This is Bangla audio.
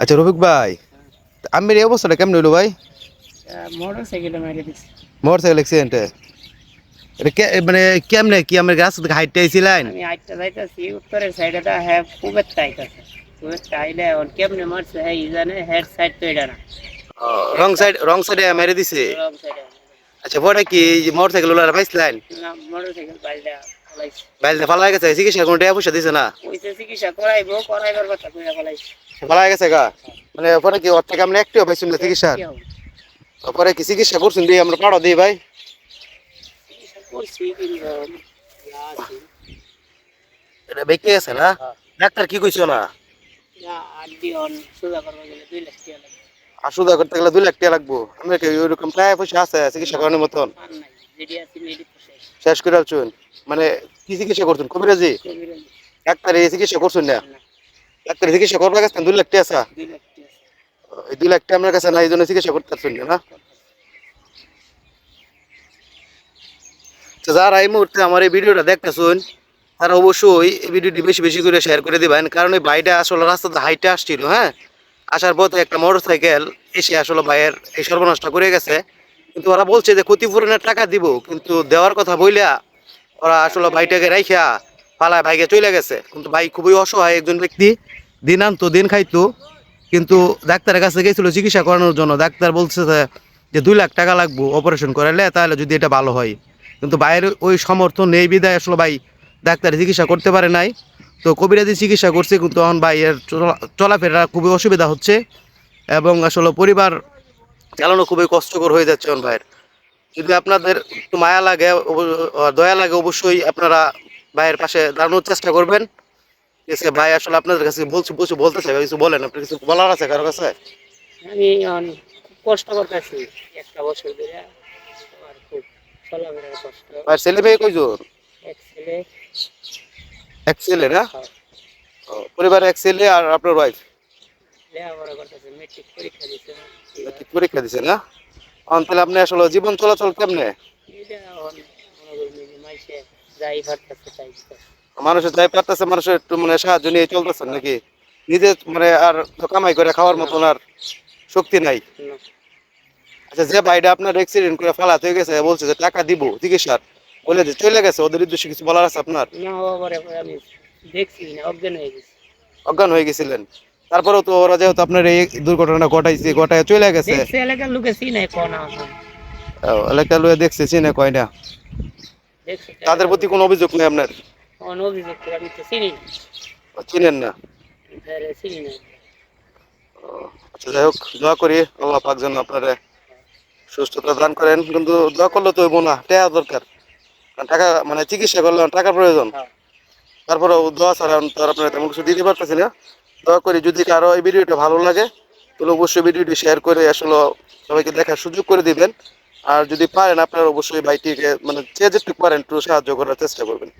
আচ্ছা রফিক ভাই আমের এই অবস্থাটা কেমন হইল ভাই? মোটর সাইকেলে মেরে দিছে। মোটর সাইকেল অ্যাক্সিডেন্টে এটা কে মানে কেমনে কি আমার গাছ থেকে হাইটটা আইছিলেন? আমি আটটা যাইতেছি উত্তরের সাইডে তো হ্যাঁ খুবের টাইট আছে খুবের টাইলে এখন কেমনে মারছে হ্যাঁ ই জানে হেড সাইড তো এটা না। রং সাইড রং সাইডে মেরে দিছে? রং সাইডে আচ্ছা পরে কি মোটর সাইকেল ওলা পাইছিলেন? না মোটর সাইকেল বাইরে ফালা গেছে চিকিৎসা কোনো টাকা পয়সা দিছে না। চিকিৎসা করাইবো করাইবার কথা কইরা ফলাইছে। ফালা গেছে গা। মানে পরে কি ওর থেকে আমরা একটিও পাইছি না চিকিৎসা? পরে কি চিকিৎসা করছেন দিয়ে আমরা পাড়ো দিই ভাই। এটা বেঁকে গেছে না। ডাক্তার কি কইছো না লাগে আসুদা করতে গেলে দুই লাখ টাকা লাগবো। আমরা কি ওইরকম টাকা পয়সা আছে চিকিৎসা করানোর মতন? শেষ। করে মানে কি চিকিৎসা করছেন? কবিরাজি ডাক্তার এই চিকিৎসা করছেন না? ডাক্তার চিকিৎসা করবার কাছে দুই লাখ টাকা আছে? দুই লাখ টাকা আপনার কাছে না এই জন্য চিকিৎসা করতে পারছেন না? যারা এই মুহূর্তে আমার এই ভিডিওটা দেখতেছুন তারা অবশ্যই এই ভিডিওটি বেশি বেশি করে শেয়ার করে দেবেন কারণ এই ভাইটা আসলে রাস্তাতে হাইটে আসছিল হ্যাঁ? আসার পথে একটা মোটর সাইকেল এসে আসলে ভাইয়ের এই সর্বনাশটা করে গেছে। কিন্তু ওরা বলছে যে ক্ষতিপূরণের টাকা দিব, কিন্তু দেওয়ার কথা বইলা ওরা আসলে ভাইটাকে রাইখা পালায় ভাইকে চলে গেছে। কিন্তু ভাই খুবই অসহায় একজন ব্যক্তি, দিন আনতো, দিন খাইতো, কিন্তু ডাক্তারের কাছে গেছিল চিকিৎসা করানোর জন্য। ডাক্তার বলছে যে- দুই লাখ টাকা লাগবো অপারেশন করালে তাহলে যদি এটা ভালো হয়। কিন্তু ভাইয়ের ওই সমর্থন নেই, বিদায় আসলে ভাই ডাক্তার চিকিৎসা করতে পারে নাই। তো কবিরাজি চিকিৎসা করছে, কিন্তু তখন ভাইয়ের চলা- চলাফেরা খুবই অসুবিধা হচ্ছে। এবং আসলে পরিবার চালানো খুবই কষ্টকর হয়ে যাচ্ছে এখন ভাইয়ের। যদি আপনাদের একটু মায়া লাগে দয়া লাগে অবশ্যই আপনারা ভাইয়ের পাশে দাঁড়ানোর চেষ্টা করবেন। ঠিক আছে ভাই আসলে আপনাদের কাছে বলছি বলছি বলতে চাই কিছু বলেন আপনার কিছু বলার আছে কারও কাছে? আমি কষ্ট করতেছি একটা বছর ধরে আমার খুব চলাফেরার কষ্ট। আর ছেলে মেয়ে কয়জন? এক ছেলে। এক ছেলে না? হ্যাঁ, পরিবারে এক ছেলে আর আপনার ওয়াইফ লেখাপড়া করতেছে মেট্রিক পরীক্ষা দিছে। এবার পরীক্ষা দিছে না? এখন তাহলে আপনি আসলে জীবন চলাচল কেমনে? মনে। মানুষের যাই পারতেছে মানুষের একটু মানে সাহায্য নিয়ে চলতেছেন নাকি? নিজে মানে আর কামাই করে খাওয়ার মতন আর শক্তি নাই। আচ্ছা যে ভাইটা আপনার অ্যাক্সিডেন্ট করে ফালাতে হয়ে গেছে বলছে যে টাকা দিব চিকিৎসার। বলে যে চলে গেছে ওদের উদ্দেশ্যে কিছু বলার আছে আপনার? না হওয়া পরে পরে আমি দেখছি না অজ্ঞান হয়ে গেছি। অজ্ঞান হয়ে গেছিলেন। তারপরেও তো ওরা যেহেতু আপনার এই দুর্ঘটনা ঘটাইছে ঘটায় চলে গেছে। এলাকার লোকে চিনে কোন দেখছে চিনে কয় না? তাদের প্রতি কোনো অভিযোগ নেই আপনার? কোন অভিযোগ আমি তো চিনি। চিনেন না? চিনি না। আচ্ছা যাই হোক দোয়া করি আল্লাহ পাক যেন আপনারা সুস্থতা দান করেন। কিন্তু দোয়া করলে তো হইব না টাকা দরকার। কারণ টাকা মানে চিকিৎসা করলে টাকার প্রয়োজন। হ্যাঁ। তারপরে দোয়া ছাড়া তো আপনারা তেমন কিছু দিতে পারতেছি না। দোয়া করে যদি কারও এই ভিডিওটা ভালো লাগে, তাহলে অবশ্যই ভিডিওটি শেয়ার করে আসলে সবাইকে দেখার সুযোগ করে দিবেন। আর যদি পারেন, আপনারা অবশ্যই ভাইটিকে মানে যে যেটুকু পারেন, একটু সাহায্য করার চেষ্টা করবেন।